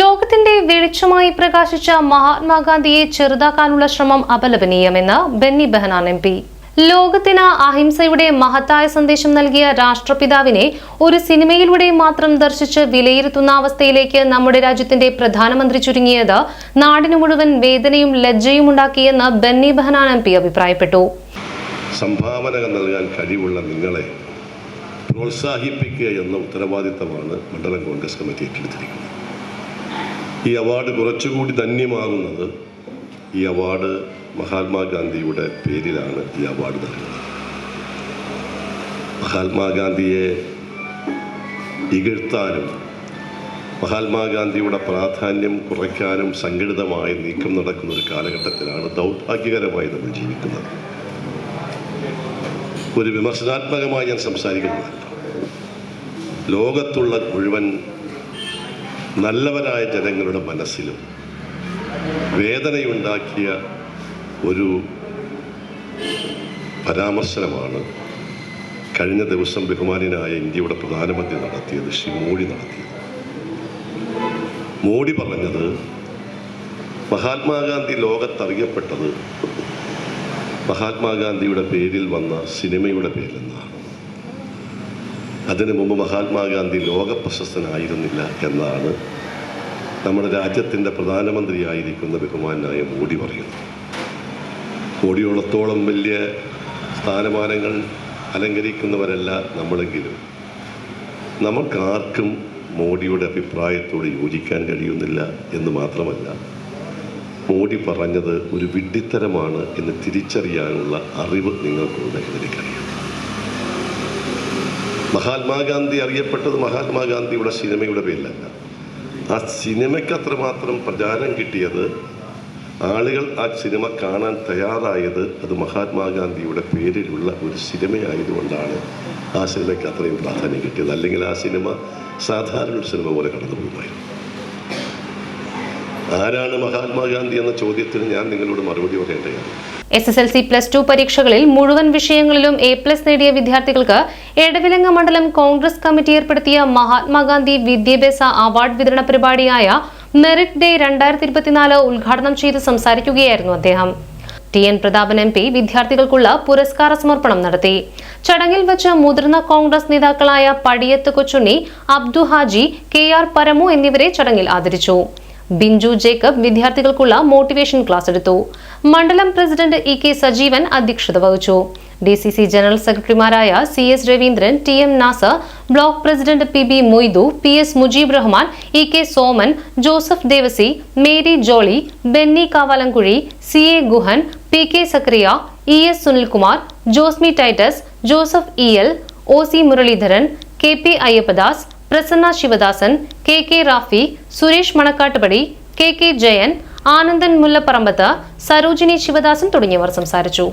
ലോകത്തിന്റെ വെളിച്ചമായി പ്രകാശിച്ച മഹാത്മാഗാന്ധിയെ ചെറുതാക്കാനുള്ള ശ്രമം അപലപനീയമെന്ന് ബെന്നി ബെഹനാൻ എം പി. ലോകത്തിന് അഹിംസയുടെ മഹത്തായ സന്ദേശം നൽകിയ രാഷ്ട്രപിതാവിനെ ഒരു സിനിമയിലൂടെ മാത്രം ദർശിച്ച് വിലയിരുത്തുന്ന അവസ്ഥയിലേക്ക് നമ്മുടെ രാജ്യത്തിന്റെ പ്രധാനമന്ത്രി ചുരുങ്ങിയത് നാടിനു മുഴുവൻ വേദനയും ലജ്ജയും ഉണ്ടാക്കിയെന്ന് ബെന്നി ബെഹനാൻ എം പി അഭിപ്രായപ്പെട്ടു. സംഭാവനകൾ നൽകാൻ കഴിവുള്ള നിങ്ങളെ പ്രോത്സാഹിപ്പിക്കുക എന്ന ഉത്തരവാദിത്തമാണ് മണ്ഡലം കോൺഗ്രസ് കമ്മിറ്റി ഏറ്റെടുത്തിരിക്കുന്നത്. ഈ അവാർഡ് കുറച്ചുകൂടി ധന്യമാകുന്നത് ഈ അവാർഡ് മഹാത്മാഗാന്ധിയുടെ പേരിലാണ് ഈ അവാർഡ് നൽകുന്നത്. മഹാത്മാഗാന്ധിയെ ഇകഴ്ത്താനും മഹാത്മാഗാന്ധിയുടെ പ്രാധാന്യം കുറയ്ക്കാനും സംഘടിതമായ നീക്കം നടക്കുന്ന ഒരു കാലഘട്ടത്തിലാണ് ദൗർഭാഗ്യകരമായി നമ്മൾ ജീവിക്കുന്നത്. ഒരു വിമർശനാത്മകമായി ഞാൻ സംസാരിക്കുന്നതല്ല. ലോകത്തുള്ള മുഴുവൻ നല്ലവരായ ജനങ്ങളുടെ മനസ്സിലും വേദനയുണ്ടാക്കിയ ഒരു പരാമർശനമാണ് കഴിഞ്ഞ ദിവസം ബഹുമാനായ ഇന്ത്യയുടെ പ്രധാനമന്ത്രി നടത്തിയത് ശ്രീ മോഡി നടത്തിയത്. മോഡി പറഞ്ഞത് മഹാത്മാഗാന്ധി ലോകത്തറിയപ്പെട്ടത് മഹാത്മാഗാന്ധിയുടെ പേരിൽ വന്ന സിനിമയുടെ പേരിലെന്നാണ് അതിനു മുമ്പ് മഹാത്മാഗാന്ധി ലോകപ്രശസ്തനായിരുന്നില്ല എന്നാണ് നമ്മുടെ രാജ്യത്തിന്റെ പ്രധാനമന്ത്രിയായിരിക്കുന്ന ബഹുമാനായ മോഡി പറയുന്നു മോഡിയോളത്തോളം വലിയ സ്ഥാനമാനങ്ങൾ അലങ്കരിക്കുന്നവരല്ല നമ്മളെങ്കിലും. നമുക്കാർക്കും മോഡിയുടെ അഭിപ്രായത്തോട് യോജിക്കാൻ കഴിയുന്നില്ല എന്ന് മാത്രമല്ല മോഡി പറഞ്ഞത് ഒരു വിഡ്ഢിത്തരമാണ് എന്ന് തിരിച്ചറിയാനുള്ള അറിവ് നിങ്ങൾക്കുണ്ട് എന്നെനിക്കറിയാം മഹാത്മാഗാന്ധി അറിയപ്പെട്ടത് മഹാത്മാഗാന്ധിയുടെ സിനിമയുടെ പേരിലല്ല. ആ സിനിമയ്ക്ക് അത്രമാത്രം പ്രചാരം കിട്ടിയത് ആളുകൾ ആ സിനിമ കാണാൻ തയ്യാറായത് അത് മഹാത്മാഗാന്ധിയുടെ പേരിലുള്ള ഒരു സിനിമയായതുകൊണ്ടാണ് ആ സിനിമയ്ക്ക് അത്രയും പ്രാധാന്യം കിട്ടിയത്. അല്ലെങ്കിൽ ആ സിനിമ സാധാരണ ഒരു സിനിമ പോലെ കടന്നു പോകുമായിരുന്നു. ആരാണ് മഹാത്മാഗാന്ധി എന്ന ചോദ്യത്തിന് ഞാൻ നിങ്ങളോട് മറുപടി പറയേണ്ടതാണ്. S S L C plus two പരീക്ഷകളിൽ മുഴുവൻ വിഷയങ്ങളിലും എ പ്ലസ് നേടിയ വിദ്യാർത്ഥികൾക്ക് എടവിലങ്ങ മണ്ഡലം കോൺഗ്രസ് കമ്മിറ്റി ഏർപ്പെടുത്തിയ മഹാത്മാഗാന്ധി വിദ്യാഭ്യാസ അവാർഡ് വിതരണ പരിപാടിയായ മെറിറ്റ് ഡേ രണ്ടായിരത്തി ഇരുപത്തിനാല് ഉദ്ഘാടനം ചെയ്ത് സംസാരിക്കുകയായിരുന്നു അദ്ദേഹം. T N Prathapan M P വിദ്യാർത്ഥികൾക്കുള്ള പുരസ്കാര സമർപ്പണം നടത്തി. ചടങ്ങിൽ വെച്ച് മുതിർന്ന കോൺഗ്രസ് നേതാക്കളായ പടിയത്ത് കൊച്ചുണ്ണി അബ്ദു ഹാജി കെ ആർ പരമു എന്നിവരെ ചടങ്ങിൽ ആദരിച്ചു. ബിഞ്ചു ജേക്കബ് വിദ്യാർത്ഥികൾക്കുള്ള മോട്ടിവേഷൻ ക്ലാസ് എടുത്തു. മണ്ഡലം പ്രസിഡന്റ് ഇ കെ സജീവൻ അധ്യക്ഷത വഹിച്ചു. ഡി സി സി ജനറൽ സെക്രട്ടറിമാരായ C S Raveendran T M Nasar block president P B Moidu P S Mujeeb Rahman E K Soman Joseph Devassy Mary Jolly Benny Kavalamkuzhi C A Guhan P K Sakriya E S Sunilkumar Josmi Titus Joseph E L O C Muraleedharan K P Ayyappadas Prasanna Sivadasan K K Rafi Suresh Manakkattupadi K K Jayan Anandan Mullapparambath Sarojini Sivadasan തുടങ്ങിയവർ സംസാരിച്ചു.